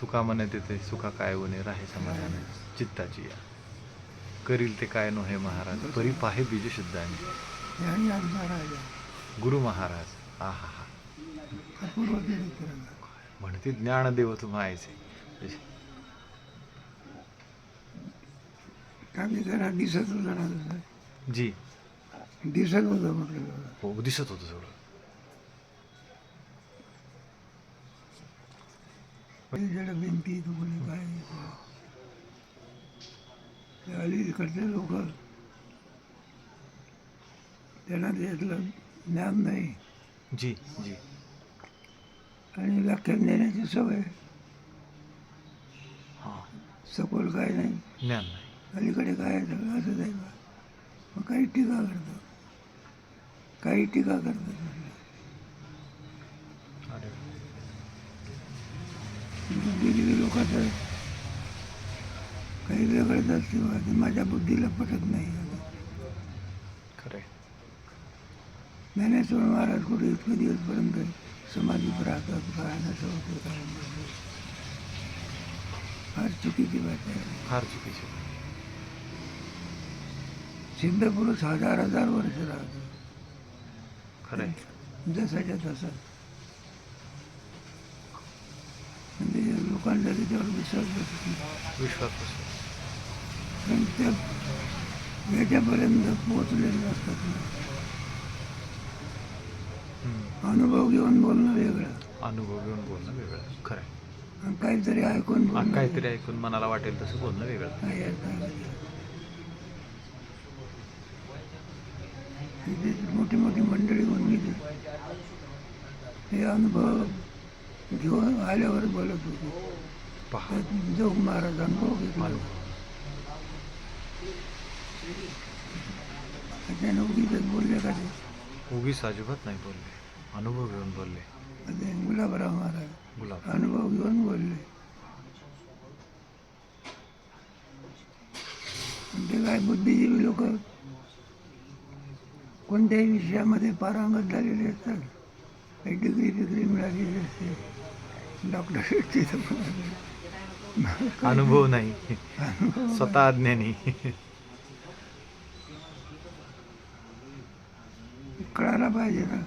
तुका म्हणत ते सुखा काय उणे राहे समाधान चित्ताची या. करील ते काय नो हे महाराज परी पाहे बीज शुद्धांनी गुरु महाराज आ हा. हा म्हणते ज्ञानदेव तुम्हायचे आम्ही जरा दिसत होतो जी. दिसत होतं म्हटलं. हो दिसत होतं सगळं. जड भिंती कोणी काय ते अलीकडचे लोक. त्यांना त्यातलं ज्ञान नाही. जी जी. आणि व्याख्यान देण्याची सवय. हां. सखोल काय नाही. ज्ञान नाही. अलीकडे काय सगळं असंच आहे का मग काही टीका करतात. काही टीका करतात. बुद्धिजीवी लोकांचं काही बा. ते माझ्या बुद्धीला पटत नाही खरंय. ज्ञानेश्वर महाराज कुठे इतके दिवसपर्यंत समाधीत राहतात? नसं होतं नसं. फार चुकीची बात आहे. फार चुकीचे. सिद्ध पुरुष हजार हजार वर्ष राहतो खरंय. जसाच्या तसा म्हणजे लोकांचा त्याच्यावर विश्वास बसत. नाही विश्वास बसतो. पण त्या याच्यापर्यंत पोहोचलेले असतात. अनुभव घेऊन बोलणं वेगळं. अनुभव घेऊन बोलणं वेगळं. आणि काहीतरी ऐकून काहीतरी ऐकून मनाला वाटेल तसं बोलणं वेगळं. इथे मोठी मोठी मंडळी होऊन गेली. हे अनुभव घेऊन आल्यावर बोलत होते. पहा. त्यात जोग महाराज अनुभव घेतला. अनुभव त्याच्यानं उगीच बोलले का ते? उगीच अजिबात नाही बोलले. अनुभव घेऊन बोलले. ते गुलाबराव महाराज. गुलाब अनुभव घेऊन बोलले. ते काय बुद्धिजीवी लोक? कोणत्याही विषयामध्ये पारंगत झालेले असतात. डिग्री डिग्री मिळालेली असते डॉक्टर अनुभव नाही. स्वतः अज्ञानी. कळायला पाहिजे ना.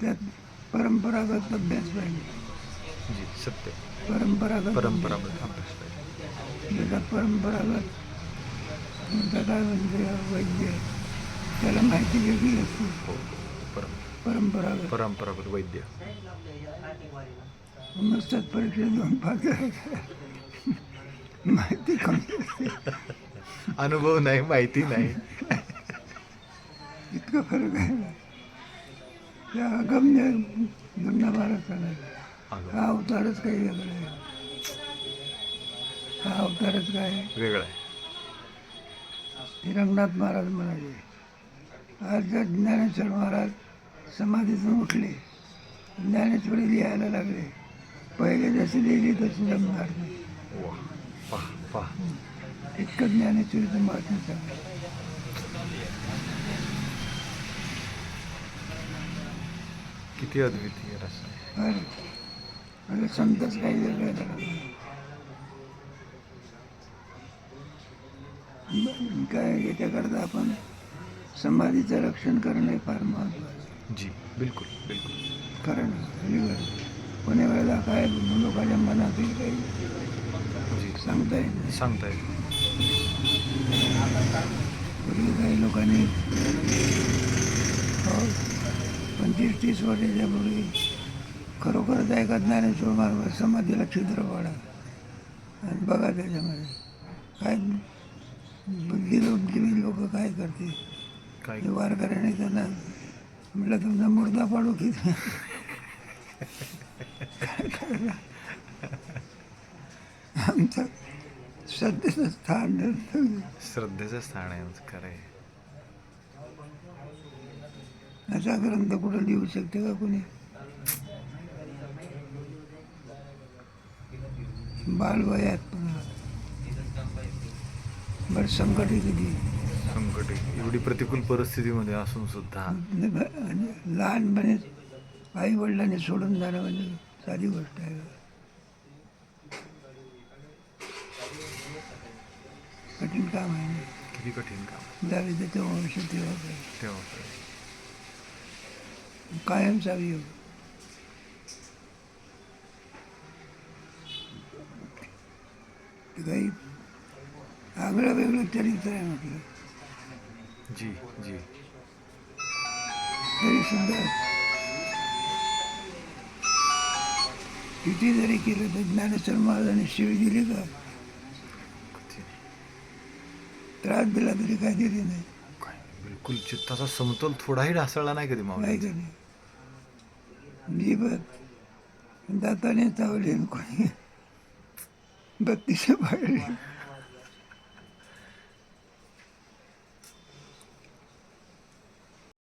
त्यात परंपरागत अभ्यास पाहिजे. जी सत्य. परंपरागत परंपरागत अभ्यास पाहिजे. त्याचा परंपरागत काय म्हणजे वैद्य त्याला माहिती वेगळी असते. हो. परंपरागत. परंपरागत वैद्य. नसतात परीक्षा देऊन पास माहिती कमी असते. अनुभव नाही माहिती नाही. इतकं फरक आहे ना. त्या अगम्य महाराष्ट्राला अगं. हा अवतारच काही वेगळा आहे. हा अवतारच काय? आहे वेगळं आहे. ते रंगनाथ महाराज म्हणाले आज जर ज्ञानेश्वर महाराज समाधीतून उठले. ज्ञानेश्वरी लिहायला लागले. पहिले जशी लिहिली तशी जमणार नाही. वा पहा पहा इतकं ज्ञानेश्वरीचं महत्त्व सांग किती अद्वितीय रस आहे अरे अरे संतच काही वेगळं काय याच्याकरता आपण समाधीचं रक्षण करणं हे फार महत्वाचं जी बिलकुल बिलकुल। कारण कोण्या वेळेला काय लोकांच्या मनातील काही सांगता नाही. सांगता येत पूर्वी काही लोकांनी हो, पंचवीस तीस वर्षाच्या पूर्वी खरोखरच एका ज्ञानेश्वर मार्ग समाधीला छिद्र पाडा. आणि बघा त्याच्यामध्ये काय बुद्धी बुद्धिवी लोक काय करते ते वारकऱ्याने त्यांना म्हटलं तुमचा मुर्दा पाडू की आमचं सध्याचं स्थान श्रद्धेचं स्थान आहे आमचं खरं आहे. असा ग्रंथ कुठं लिहू शकते का कोणी? बालवयात. पुन्हा बरं संकट किती संकट एवढी प्रतिकूल परिस्थितीमध्ये असून सुद्धा. लहानपणी आई वडिलांनी सोडून जाणं म्हणजे साधी गोष्ट आहे. कठीण काम आहे. किती कठीण काम. ज्यावेळी तेव्हा वंश तेव्हा तेव्हा कायम चावी होतं काही आगळं वेगळं चरित्र आहे म्हटलं. जी जी। तरी सुद्धा किती जरी केलं तर ज्ञानेश्वर महाराजांनी शिवी दिली का? त्रास दिला तरी काय दिली नाही. बिलकुल चित्ताचा समतोल थोडाही ढासळला नाही कधी काय मावळ्या कधी. जीवत दाताने चावले कोणी बत्तीस पाडले